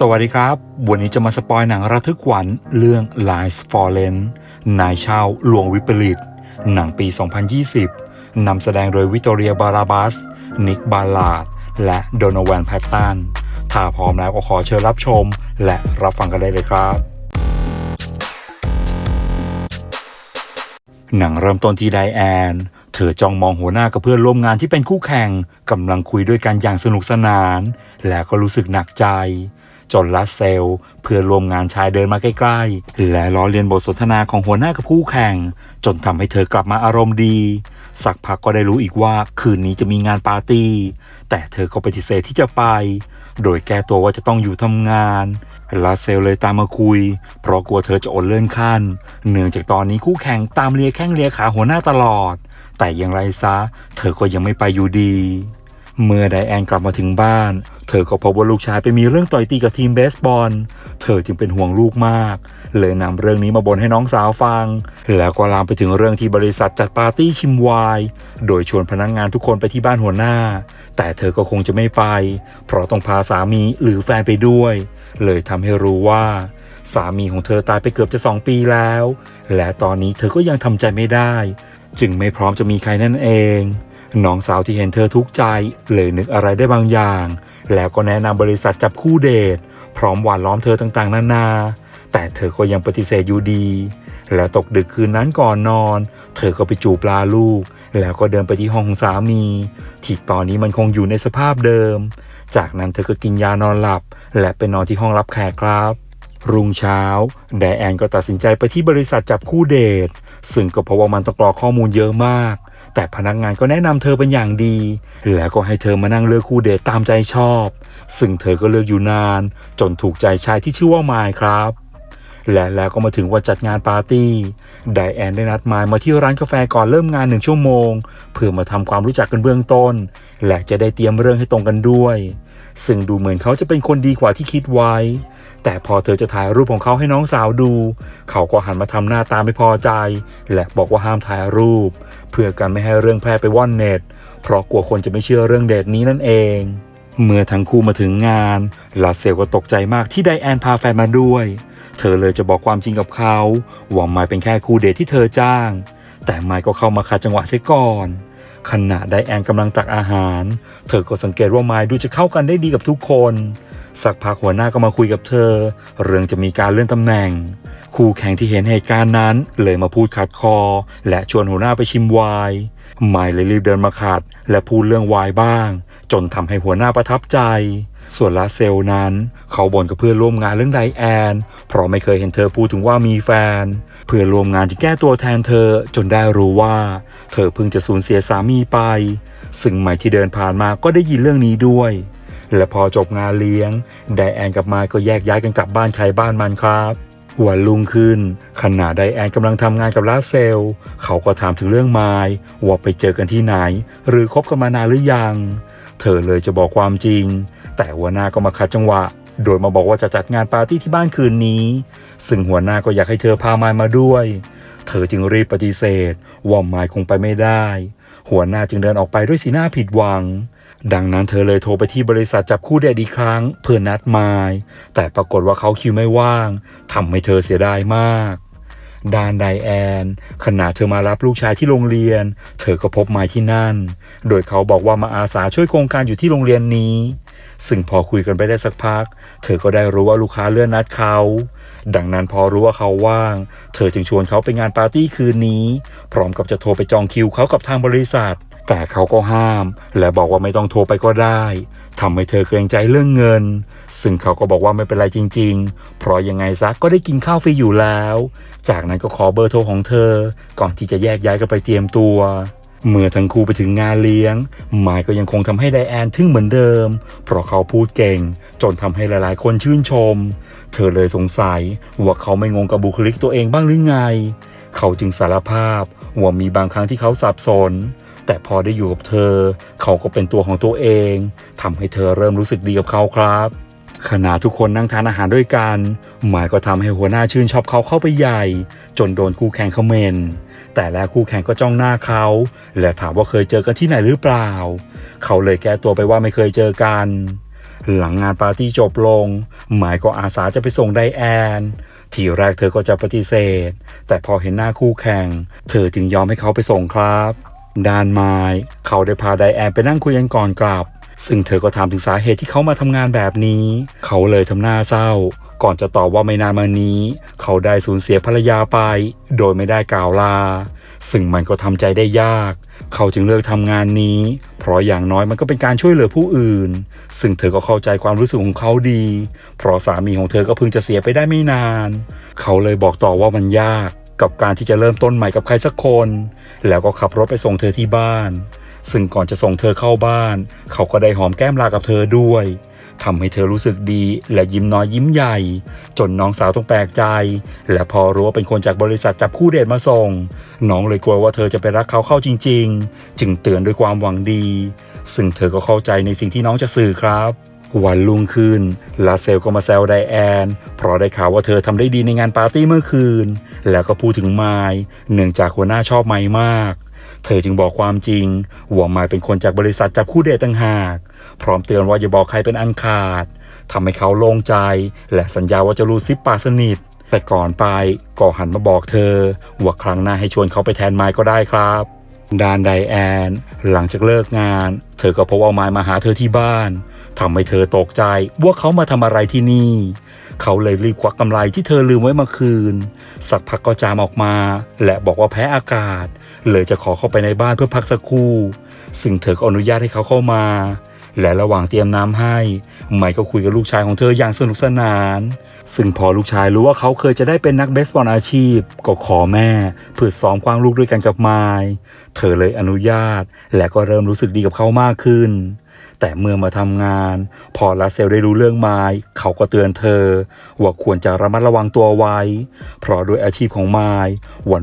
สวัสดีครับ วันนี้จะมาสปอยหนังระทึกขวัญเรื่อง Lies Fallen นายชาวหลวงวิปริต หนังปี 2020 นำแสดงโดยวิตอเรียบาราบัส นิกบาลาด และโดนแวนแพตตัน ถ้าพร้อมแล้วก็ขอเชิญรับชม และรับฟังกันได้เลยครับ หนังเริ่มต้นที่ไดแอน เธอจ้องมองหัวหน้ากับเพื่อนร่วมงานที่เป็นคู่แข่งกำลังคุยด้วยกันอย่างสนุกสนาน และก็รู้สึกหนักใจ จนลัสเซล เพื่อนร่วมงานชายเดินมาใกล้ๆ และล้อเลียนบทสนทนาของหัวหน้ากับคู่แข่ง จนทำให้เธอกลับมาอารมณ์ดี สักพักก็ได้รู้อีกว่าคืนนี้จะมีงานปาร์ตี้ แต่เธอก็ปฏิเสธที่จะไป โดยแก้ตัวว่าจะต้องอยู่ทำงานลาเซลเลยตามมาคุย เพราะกลัวเธอจะอดเลื่อนขั้น เนื่องจากตอนนี้คู่แข่งตามเลียแข้งเลียขาหัวหน้าตลอด แต่อย่างไรซะ เธอก็ยังไม่ไปอยู่ดี เมื่อไดแอนกลับมาถึงบ้าน เธอก็พบว่าลูกชายไปมีเรื่องต่อยตีกับทีมเบสบอล เธอจึงเป็นห่วงลูกมาก เลยนำเรื่องนี้มาบ่นให้น้องสาวฟัง แล้วก็ลามไปถึงเรื่องที่บริษัทจัดปาร์ตี้ชิมไวน์โดยชวนพนักงงานทุกคนไปที่บ้านหัวหน้า แต่เธอก็คงจะไม่ไป เพราะต้องพาสามีหรือแฟนไปด้วย เลยทำให้รู้ว่าสามีของเธอตายไปเกือบจะสองปีแล้ว และตอนนี้เธอก็ยังทำใจไม่ได้ จึงไม่พร้อมจะมีใครนั่นเอง น้องสาวที่เห็นเธอทุกข์ใจเลยนึกอะไรได้บางอย่าง แล้วก็แนะนำบริษัทจับคู่เดท พร้อมหวานล้อมเธอต่างๆ นานา แต่เธอก็ยังปฏิเสธอยู่ดี และตกดึกคืนนั้นก่อนนอน เธอก็ไปจูบลาลูก แล้วก็เดินไปที่ห้องของสามีที่ตอนนี้มันคงอยู่ในสภาพเดิม จากนั้นเธอก็กินยานอนหลับ และไปนอนที่ห้องรับแขกครับ รุ่งเช้าไดแอนก็ตัดสินใจไปที่บริษัทจับคู่เดท ซึ่งก็เพราะว่ามันต้องกรอข้อมูลเยอะมาก แต่พนักงานก็แนะนำเธอเป็นอย่างดี แล้วก็ให้เธอมานั่งเลือกคู่เดทตามใจชอบ ซึ่งเธอก็เลือกอยู่นาน จนถูกใจชายที่ชื่อว่ามายครับและแล้วก็มาถึงวันจัดงานปาร์ตี้ ไดแอนได้นัดมายมาที่ร้านกาแฟก่อนเริ่มงานหนึ่งชั่วโมง เพื่อมาทำความรู้จักกันเบื้องต้น และจะได้เตรียมเรื่องให้ตรงกันด้วย ซึ่งดูเหมือนเขาจะเป็นคนดีกว่าที่คิดไว้ แต่พอเธอจะถ่ายรูปของเขาให้น้องสาวดู เขาก็หันมาทำหน้าตาไม่พอใจ และบอกว่าห้ามถ่ายรูป เพื่อกันไม่ให้เรื่องแพร่ไปว่อนเน็ต เพราะกลัวคนจะไม่เชื่อเรื่องเดทนี้นั่นเอง เมื่อทั้งคู่มาถึงงานลาเซลก็ตกใจมากที่ไดแอนพาแฟนมาด้วย เธอเลยจะบอกความจริงกับเขาว่าไมายเป็นแค่คู่เดทที่เธอจ้าง แต่ไมายก็เข้ามาขัดจังหวะเสียก่อนขณะไดแอนกำลังตักอาหาร เธอก็สังเกตว่าไมายดูจะเข้ากันได้ดีกับทุกคน สักพักหัวหน้าก็มาคุยกับเธอ เรื่องจะมีการเลื่อนตำแหน่ง คู่แข่งที่เห็นเหตุการณ์นั้น เลยมาพูดขัดคอ และชวนหัวหน้าไปชิมไวน์ไมายเลยรีบเดินมาขัด และพูดเรื่องไวน์บ้าง จนทำให้หัวหน้าประทับใจ ส่วนลาเซลนั้น เขาบ่นกับเพื่อนร่วมงานเรื่องไดแอน เพราะไม่เคยเห็นเธอพูดถึงว่ามีแฟน เพื่อนร่วมงานจะแก้ตัวแทนเธอจนได้รู้ว่า เธอเพิ่งจะสูญเสียสามีไป ซึ่งใหม่ที่เดินผ่านมาก็ได้ยินเรื่องนี้ด้วย และพอจบงานเลี้ยง ไดแอนกับมค์ก็แยกย้ายกันกลับบ้านใครบ้านมันครับวันรุ่งขึ้น ขณะไดแอนกำลังทำงานกับลาเซล เขาก็ถามถึงเรื่องไมค์ว่าไปเจอกันที่ไหน หรือคบกันมานานหรือยัง เธอเลยจะบอกความจริง แต่หัวหน้าก็มาขัดจังหวะ โดยมาบอกว่าจะจัดงานปาร์ตี้ที่บ้านคืนนี้ ซึ่งหัวหน้าก็อยากให้เธอพาไมค์มาด้วย เธอจึงรีบปฏิเสธว่าไมค์คงไปไม่ได้ หัวหน้าจึงเดินออกไปด้วยสีหน้าผิดหวัง ดังนั้นเธอเลยโทรไปที่บริษัทจับคู่เดทอีกครั้งเพื่อนัดไมค์แต่ปรากฏว่าเขาคิวไม่ว่างทำให้เธอเสียดายมากดานไดแอน ขณะเธอมารับลูกชายที่โรงเรียน เธอก็พบไมค์ที่นั่น โดยเขาบอกว่ามาอาสาช่วยโครงการอยู่ที่โรงเรียนนี้ ซึ่งพอคุยกันไปได้สักพัก เธอก็ได้รู้ว่าลูกค้าเลื่อนนัดเขา ดังนั้นพอรู้ว่าเขาว่าง เธอจึงชวนเขาไปงานปาร์ตี้คืนนี้ พร้อมกับจะโทรไปจองคิวเขากับทางบริษัท แต่เขาก็ห้าม และบอกว่าไม่ต้องโทรไปก็ได้ทำให้เธอเกรงใจเรื่องเงิน ซึ่งเขาก็บอกว่าไม่เป็นไรจริง ๆ เพราะยังไงซะก็ได้กินข้าวฟรีอยู่แล้ว จากนั้นก็ขอเบอร์โทรของเธอ ก่อนที่จะแยกย้ายกันไปเตรียมตัว เมื่อทั้งคู่ไปถึงงานเลี้ยงไมค์ก็ยังคงทำให้ไดแอนทึ่งเหมือนเดิม เพราะเขาพูดเก่ง จนทำให้หลายๆ คนชื่นชม เธอเลยสงสัยว่าเขาไม่งงกับบุคลิกตัวเองบ้างหรือไง เขาจึงสารภาพว่ามีบางครั้งที่เขาสับสน แต่พอได้อยู่กับเธอ เขาก็เป็นตัวของตัวเองทำให้เธอเริ่มรู้สึกดีกับเขาครับขณะทุกคนนั่งทานอาหารด้วยกันหมายก็ทำให้หัวหน้าชื่นชอบเขาเข้าไปใหญ่ จนโดนคู่แข่งคอมเมนต์แต่แล้วคู่แข่งก็จ้องหน้าเขา และถามว่าเคยเจอกันที่ไหนหรือเปล่า เขาเลยแก้ตัวไปว่าไม่เคยเจอกัน หลังงานปาร์ตี้จบลง หมายก็อาสาจะไปส่งไดแอนทีแรกเธอก็จะปฏิเสธ แต่พอเห็นหน้าคู่แข่ง เธอจึงยอมให้เขาไปส่งครับ ด้านไม้เขาได้พาไดแอนไปนั่งคุยกันก่อนกลับ ซึ่งเธอก็ถามถึงสาเหตุที่เขามาทำงานแบบนี้ เขาเลยทำหน้าเศร้า ก่อนจะตอบว่าไม่นานมานี้ เขาได้สูญเสียภรรยาไป โดยไม่ได้กล่าวลา ซึ่งมันก็ทำใจได้ยาก เขาจึงเลือกทำงานนี้ เพราะอย่างน้อยมันก็เป็นการช่วยเหลือผู้อื่น ซึ่งเธอก็เข้าใจความรู้สึกของเขาดี เพราะสามีของเธอก็เพิ่งจะเสียไปได้ไม่นาน เขาเลยบอกต่อว่ามันยาก กับการที่จะเริ่มต้นใหม่กับใครสักคน แล้วก็ขับรถไปส่งเธอที่บ้าน ซึ่งก่อนจะส่งเธอเข้าบ้าน เขาก็ได้หอมแก้มลากับเธอด้วยทำให้เธอรู้สึกดีและยิ้มน้อยยิ้มใหญ่ จนน้องสาวต้องแปลกใจ และพอรู้ว่าเป็นคนจากบริษัทจับคู่เดทมาส่ง น้องเลยกลัวว่าเธอจะไปรักเขาเข้าจริง ๆ จึงเตือนด้วยความหวังดี ซึ่งเธอก็เข้าใจในสิ่งที่น้องจะสื่อครับ วันรุ่งขึ้น ลาเซลก็มาแซวไดแอน เพราะได้ข่าวว่าเธอทำได้ดีในงานปาร์ตี้เมื่อคืน แล้วก็พูดถึงไมล์เนื่องจากหัวหน้าชอบไมล์มาก เธอจึงบอกความจริงว่าไมล์เป็นคนจากบริษัทจับคู่เดทต่างหาก พร้อมเตือนว่าอย่าบอกใครเป็นอันขาดทำให้เขาโล่งใจ และสัญญาว่าจะรูดซิปปากสนิท แต่ก่อนไปก็หันมาบอกเธอ ว่าครั้งหน้าให้ชวนเขาไปแทนไมล์ก็ได้ครับดานไดแอน หลังจากเลิกงาน เธอก็พบว่าไมล์มาหาเธอที่บ้าน ทำให้เธอตกใจว่าเขามาทำอะไรที่นี่ เขาเลยรีบควักกำไรที่เธอลืมไว้เมื่อคืน สักพักก็จามออกมา และบอกว่าแพ้อากาศ เลยจะขอเข้าไปในบ้านเพื่อพักสักครู่ ซึ่งเธอก็อนุญาตให้เขาเข้ามา และระหว่างเตรียมน้ำให้ ไมค์ก็คุยกับลูกชายของเธออย่างสนุกสนาน ซึ่งพอลูกชายรู้ว่าเขาเคยจะได้เป็นนักเบสบอลอาชีพ ก็ขอแม่เพื่อซ้อมกวางลูกด้วยกันกับไมค์เธอเลยอนุญาต และก็เริ่มรู้สึกดีกับเขามากขึ้น แต่เมื่อมาทำงาน พอลาเซลได้รู้เรื่องไมค์เขาก็เตือนเธอ ว่าควรจะระมัดระวังตัวไว้ เพราะโดยอาชีพของไมค์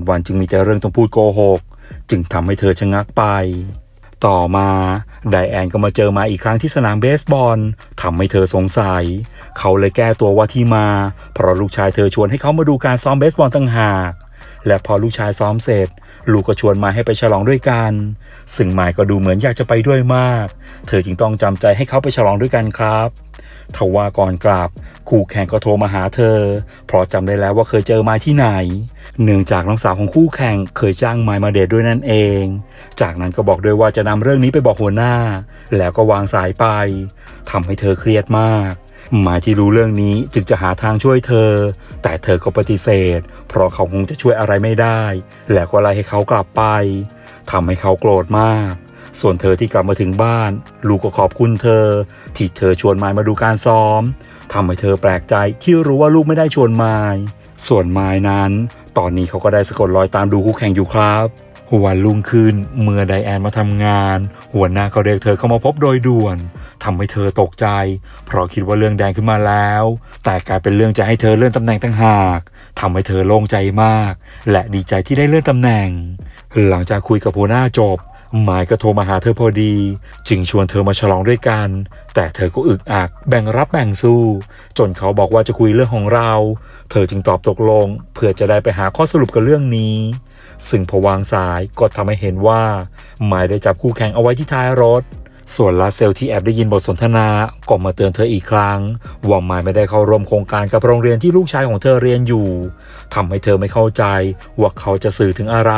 วันๆจึงมีแต่เรื่องต้องพูดโกหก จึงทำให้เธอชะงักไป ต่อมาไดแอนก็มาเจอมาอีกครั้งที่สนามเบสบอลทำให้เธอสงสัย เขาเลยแก้ตัวว่าที่มา เพราะลูกชายเธอชวนให้เขามาดูการซ้อมเบสบอลต่างหากและพอลูกชายซ้อมเสร็จ ลูกก็ชวนมาให้ไปฉลองด้วยกัน ซึ่งไมค์ก็ดูเหมือนอยากจะไปด้วยมาก เธอจึงต้องจำใจให้เขาไปฉลองด้วยกันครับทว่าก่อนกลับคู่แข่งก็โทรมาหาเธอ เพราะจำได้แล้วว่าเคยเจอไม้ที่ไหน เนื่องจากน้องสาวของคู่แข่งเคยจ้างไม้มาเดทด้วยนั่นเอง จากนั้นก็บอกด้วยว่าจะนำเรื่องนี้ไปบอกหัวหน้า แล้วก็วางสายไปทำให้เธอเครียดมาก หมายที่รู้เรื่องนี้จึงจะหาทางช่วยเธอ แต่เธอก็ปฏิเสธ เพราะเขาคงจะช่วยอะไรไม่ได้ แล้วก็ไล่ให้เขากลับไปทำให้เขาโกรธมาก ส่วนเธอที่กลับมาถึงบ้าน ลูกก็ขอบคุณเธอ ที่เธอชวนมายมาดูการซ้อมทำให้เธอแปลกใจที่รู้ว่าลูกไม่ได้ชวนมาย ส่วนมายนั้น ตอนนี้เขาก็ได้สะกดรอยตามดูคู่แข่งอยู่ครับ วันรุ่งขึ้นเมื่อไดแอนมาทำงาน หัวหน้าก็เรียกเธอเข้ามาพบโดยด่วนทำให้เธอตกใจ เพราะคิดว่าเรื่องแดงขึ้นมาแล้ว แต่กลายเป็นเรื่องจะให้เธอเลื่อนตำแหน่งต่างหากทำให้เธอโล่งใจมาก และดีใจที่ได้เลื่อนตำแหน่ง หลังจากคุยกับหัวหน้าจบหมายก็โทรมาหาเธอพอดี จึงชวนเธอมาฉลองด้วยกัน แต่เธอก็อึกอักแบ่งรับแบ่งสู้ จนเขาบอกว่าจะคุยเรื่องของเรา เธอจึงตอบตกลง เพื่อจะได้ไปหาข้อสรุปกับเรื่องนี้ ซึ่งพวางสายก็ทำให้เห็นว่าหมายได้จับคู่แข่งเอาไว้ที่ท้ายรถ ส่วนลาเซลที่แอบได้ยินบทสนทนาก็มาเตือนเธออีกครั้ง ว่าหมายไม่ได้เข้าร่วมโครงการกับโรงเรียนที่ลูกชายของเธอเรียนอยู่ทำให้เธอไม่เข้าใจว่าเขาจะสื่อถึงอะไร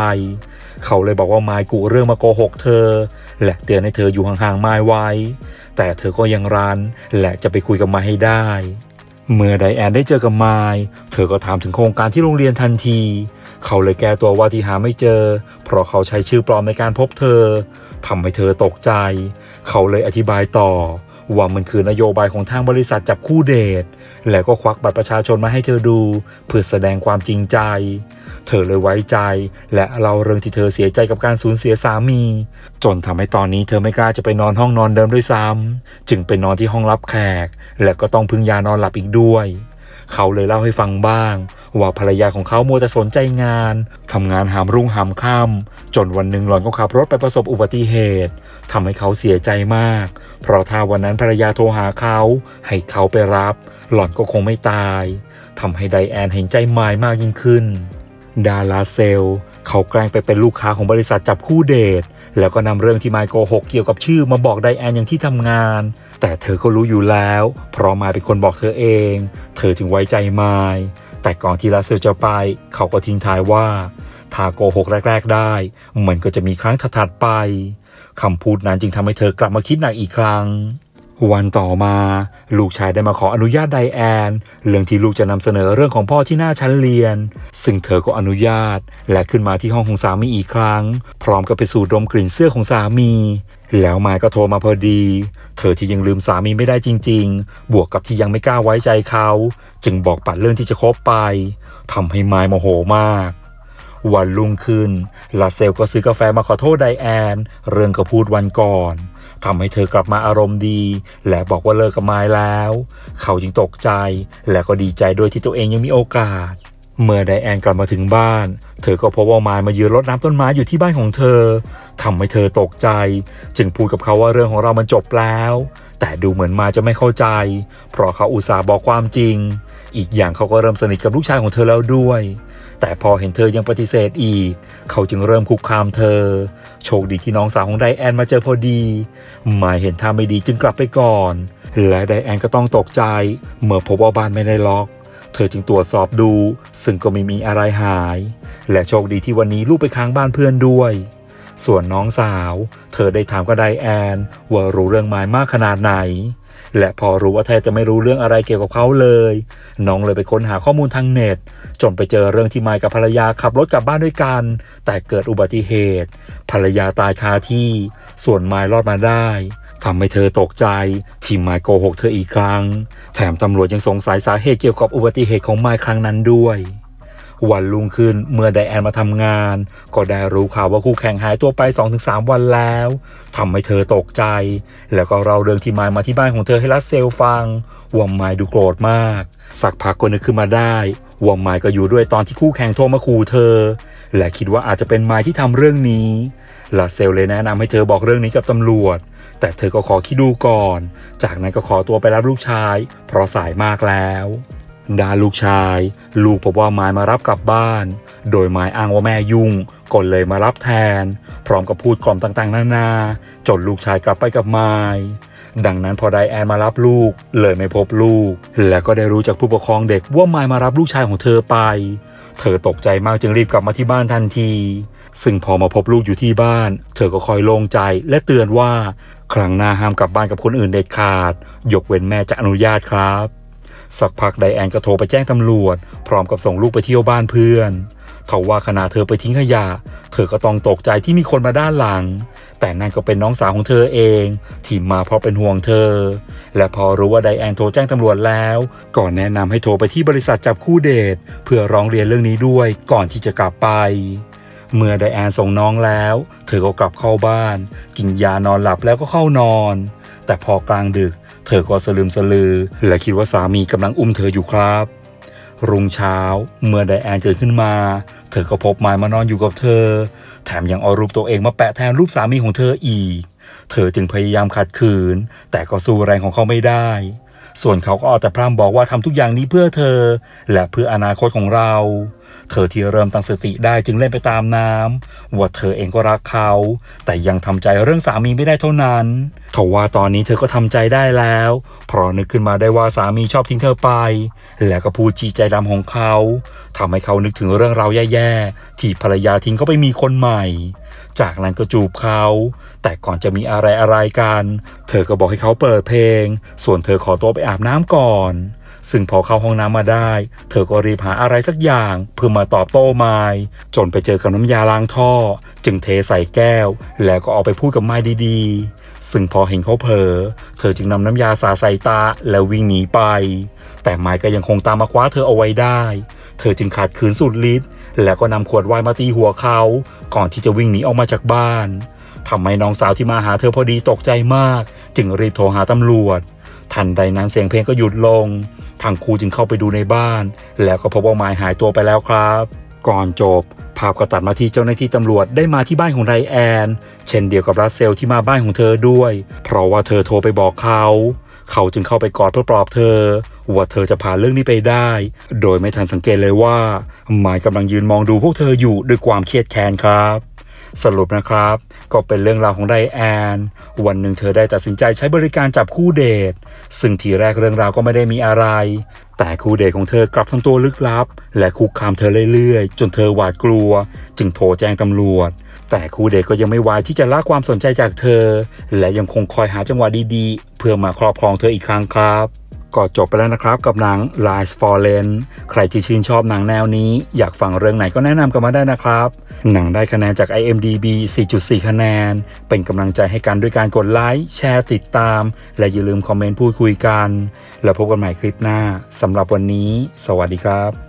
เขาเลยบอกว่าไมายกุเรื่องมาโกหกเธอ และเตือนให้เธออยู่ห่างๆไมายไว้ แต่เธอก็ยังรันและจะไปคุยกับไมาให้ได้เมื่อไดแอนได้เจอกับไมายเธอก็ถามถึงโครงการที่โรงเรียนทันที เขาเลยแก้ตัวว่าที่หาไม่เจอ เพราะเขาใช้ชื่อปลอมในการพบเธอทำให้เธอตกใจ เขาเลยอธิบายต่อ ว่ามันคือนโยบายของทางบริษัทจับคู่เดท แล้วก็ควักบัตรประชาชนมาให้เธอดู เพื่อแสดงความจริงใจ เธอเลยไว้ใจ และเล่าเรื่องที่เธอเสียใจกับการสูญเสียสามี จนทำให้ตอนนี้เธอไม่กล้าจะไปนอนห้องนอนเดิมด้วยซ้ำจึงไปนอนที่ห้องรับแขก และก็ต้องพึ่งยานอนหลับอีกด้วย เขาเลยเล่าให้ฟังบ้าง ว่าภรรยาของเขามัวแต่สนใจงานทำงานหามรุ่งหามค่ำจนวันหนึ่งหล่อนก็ขับรถไปประสบอุบัติเหตุทำให้เขาเสียใจมาก เพราะถ้าวันนั้นภรรยาโทรหาเขา ให้เขาไปรับ หล่อนก็คงไม่ตายทำให้ไดแอนเห็นใจมายมากยิ่งขึ้น ดาราเซล เขาแกล้งไปเป็นลูกค้าของบริษัทจับคู่เดท แล้วก็นำเรื่องที่ไมค์โกหกเกี่ยวกับชื่อมาบอกไดแอนอย่างที่ทำงาน แต่เธอก็รู้อยู่แล้ว เพราะมาเป็นคนบอกเธอเอง เธอจึงไว้ใจไมายแต่ก่อนที่ลาเซลจะไป เขาก็ทิ้งท้ายว่าถ้าโกหกแรก ๆ ได้ มันก็จะมีครั้งถัดๆไปคำพูดนั้นจึงทำให้เธอกลับมาคิดหนักอีกครั้ง วันต่อมา ลูกชายได้มาขออนุญาตไดแอน เรื่องที่ลูกจะนำเสนอเรื่องของพ่อที่หน้าชั้นเรียน ซึ่งเธอก็อนุญาต และขึ้นมาที่ห้องของสามีอีกครั้ง พร้อมกับไปสูดดมกลิ่นเสื้อของสามี แล้วมายก็โทรมาพอดี เธอที่ยังลืมสามีไม่ได้จริง ๆ บวกกับที่ยังไม่กล้าไว้ใจเขา จึงบอกปัดเรื่องที่จะคบไปทำให้มายโมโหมากวันรุ่งขึ้นลาเซลก็ซื้อกาแฟมาขอโทษไดแอน เรื่องก็พูดวันก่อน ทำให้เธอกลับมาอารมณ์ดี และบอกว่าเลิกกับไมายแล้ว เขาจึงตกใจ และก็ดีใจด้วยที่ตัวเองยังมีโอกาส เมื่อไดแอนกลับมาถึงบ้าน เธอก็พบว่าไมายมายืนรดน้ำต้นไม้อยู่ที่บ้านของเธอทำให้เธอตกใจ จึงพูดกับเขาว่าเรื่องของเรามันจบแล้ว แต่ดูเหมือนมาจะไม่เข้าใจ เพราะเขาอุตส่าห์บอกความจริง อีกอย่างเขาก็เริ่มสนิทกับลูกชายของเธอแล้วด้วย แต่พอเห็นเธอยังปฏิเสธอีก เขาจึงเริ่มคุกคามเธอ โชคดีที่น้องสาวของไดแอนมาเจอพอดีหมายเห็นท่าไม่ดีจึงกลับไปก่อน และไดแอนก็ต้องตกใจ เมื่อพบว่าบ้านไม่ได้ล็อก เธอจึงตรวจสอบดู ซึ่งก็ไม่มีอะไรหาย และโชคดีที่วันนี้ลูกไปค้างบ้านเพื่อนด้วยส่วนน้องสาว เธอได้ถามกับไดแอน ว่ารู้เรื่องไม้มากขนาดไหน และพอรู้ว่าแทบจะไม่รู้เรื่องอะไรเกี่ยวกับเขาเลย น้องเลยไปค้นหาข้อมูลทางเน็ต จนไปเจอเรื่องที่ไมค์กับภรรยาขับรถกลับบ้านด้วยกัน แต่เกิดอุบัติเหตุ ภรรยาตายคาที่ ส่วนไมค์รอดมาได้ทำให้เธอตกใจที่ไมค์โกหกเธออีกครั้ง แถมตำรวจยังสงสัยสาเหตุเกี่ยวกับอุบัติเหตุของไมค์ครั้งนั้นด้วย วันรุ่งขึ้นเมื่อไดแอนมาทำงาน ก็ได้รู้ข่าวว่าคู่แข่งหายตัวไป 2-3 วันแล้วทำให้เธอตกใจ แล้วก็เราเรื่องที่ไมค์มาที่บ้านของเธอให้รัสเซลฟังว่าไมค์ดูโกรธมาก สักพักก็นึกขึ้นมาได้ว่าไมค์ก็อยู่ด้วยตอนที่คู่แข่งโทรมาขู่เธอ และคิดว่าอาจจะเป็นไมค์ที่ทำเรื่องนี้ลาเซลเลยแนะนำให้เธอบอกเรื่องนี้กับตำรวจ แต่เธอก็ขอคิดดูก่อน จากนั้นก็ขอตัวไปรับลูกชาย เพราะสายมากแล้ว ด้านลูกชาย ลูกพบว่าไม้มารับกลับบ้าน โดยไม้อ้างว่าแม่ยุ่งก็เลยมารับแทน พร้อมกับพูดกล่อมต่างๆ นานา จนลูกชายกลับไปกับไม้ดังนั้นพอไดแอนมารับลูก เลยไม่พบลูก และก็ได้รู้จากผู้ปกครองเด็กว่าไมายมารับลูกชายของเธอไป เธอตกใจมากจึงรีบกลับมาที่บ้านทันที ซึ่งพอมาพบลูกอยู่ที่บ้าน เธอก็คอยโล่งใจและเตือนว่า ครั้งหน้าห้ามกลับบ้านกับคนอื่นเด็ดขาด ยกเว้นแม่จะอนุญาตครับ สักพักไดแอนก็โทรไปแจ้งตำรวจ พร้อมกับส่งลูกไปเที่ยวบ้านเพื่อน เขาว่าขณะเธอไปทิ้งขยะ เธอก็ต้องตกใจที่มีคนมาด้านหลัง แต่นั่นก็เป็นน้องสาวของเธอเองที่มาเพราะเป็นห่วงเธอ และพอรู้ว่าไดแอนโทรแจ้งตำรวจแล้วก่อนแนะนำให้โทรไปที่บริษัทจับคู่เดท เพื่อร้องเรียนเรื่องนี้ด้วยก่อนที่จะกลับไปเมื่อไดแอนส่งน้องแล้ว เธอก็กลับเข้าบ้าน กินยานอนหลับแล้วก็เข้านอน แต่พอกลางดึก เธอก็สลืมสลือ และคิดว่าสามีกำลังอุ้มเธออยู่ครับ รุ่งเช้าเมื่อไดแอนเกิดขึ้นมา เธอก็พบไมายมานอนอยู่กับเธอ แถมยังเอารูปตัวเองมาแปะแทนรูปสามีของเธออีก เธอจึงพยายามขัดขืน แต่ก็สู้แรงของเขาไม่ได้ ส่วนเขาก็เอาแต่พร่ำบอกว่าทำทุกอย่างนี้เพื่อเธอ และเพื่ออนาคตของเรา เธอที่เริ่มตั้งสติได้จึงเล่นไปตามน้ำว่าเธอเองก็รักเขา แต่ยังทำใจเรื่องสามีไม่ได้เท่านั้นทว่าตอนนี้เธอก็ทำใจได้แล้ว เพราะนึกขึ้นมาได้ว่าสามีชอบทิ้งเธอไป และก็พูดจีใจดำของเขาทำให้เขานึกถึงเรื่องราวแย่ๆ ที่ภรรยาทิ้งเขาไปมีคนใหม่ จากนั้นก็จูบเขา แต่ก่อนจะมีอะไรอะไรกัน เธอก็บอกให้เขาเปิดเพลง ส่วนเธอขอตัวไปอาบน้ำก่อน ซึ่งพอเข้าห้องน้ำมาได้ เธอก็รีบหาอะไรสักอย่าง เพื่อมาตอบโต้ไม้จนไปเจอกับน้ำยาล้างท่อ จึงเทใส่แก้ว แล้วก็เอาไปพูดกับไม้ดีๆ ซึ่งพอเห็นเขาเผลอเธอจึงนำน้ำยาสาใส่ตาแล้ววิ่งหนีไป แต่ไม้ก็ยังคงตามมาคว้าเธอเอาไว้ได้ เธอจึงขัดขืนสุดฤทธิ์แล้วก็นำขวดไวน์มาตีหัวเขา ก่อนที่จะวิ่งหนีออกมาจากบ้านทำให้น้องสาวที่มาหาเธอพอดีตกใจมาก จึงรีบโทรหาตำรวจ ทันใดนั้นเสียงเพลงก็หยุดลง ทางครูจึงเข้าไปดูในบ้าน แล้วก็พบว่าไม้หายตัวไปแล้วครับ ก่อนจบ ภาพก็ตัดมาที่เจ้าหน้าที่ตำรวจได้มาที่บ้านของไรแอน เช่นเดียวกับรัสเซลที่มาบ้านของเธอด้วย เพราะว่าเธอโทรไปบอกเขาเขาจึงเข้าไปกอดเพื่อปลอบเธอ ว่าเธอจะผ่านเรื่องนี้ไปได้ โดยไม่ทันสังเกตเลยว่าหมายกำลังยืนมองดูพวกเธออยู่ด้วยความเครียดแค้นครับ สรุปนะครับ ก็เป็นเรื่องราวของไดแอน วันหนึ่งเธอได้ตัดสินใจใช้บริการจับคู่เดท ซึ่งทีแรกเรื่องราวก็ไม่ได้มีอะไร แต่คู่เดทของเธอกลับทำตัวลึกลับ และคุกคามเธอเรื่อยๆ จนเธอหวาดกลัว จึงโทรแจ้งตำรวจ แต่คู่เดทก็ยังไม่วายที่จะละความสนใจจากเธอ และยังคงคอยหาจังหวะดีๆ เพื่อมาครอบครองเธออีกครั้งครับ ก็จบไปแล้วนะครับกับหนัง Lies for Lent ใครที่ชื่นชอบหนังแนวนี้ อยากฟังเรื่องไหนก็แนะนำกันมาได้นะครับ หนังได้คะแนนจาก IMDB 4.4 คะแนน เป็นกำลังใจให้กันด้วยการกดไลค์แชร์ติดตาม และอย่าลืมคอมเมนต์พูดคุยกัน แล้วพบกันใหม่คลิปหน้าสำหรับวันนี้ สวัสดีครับ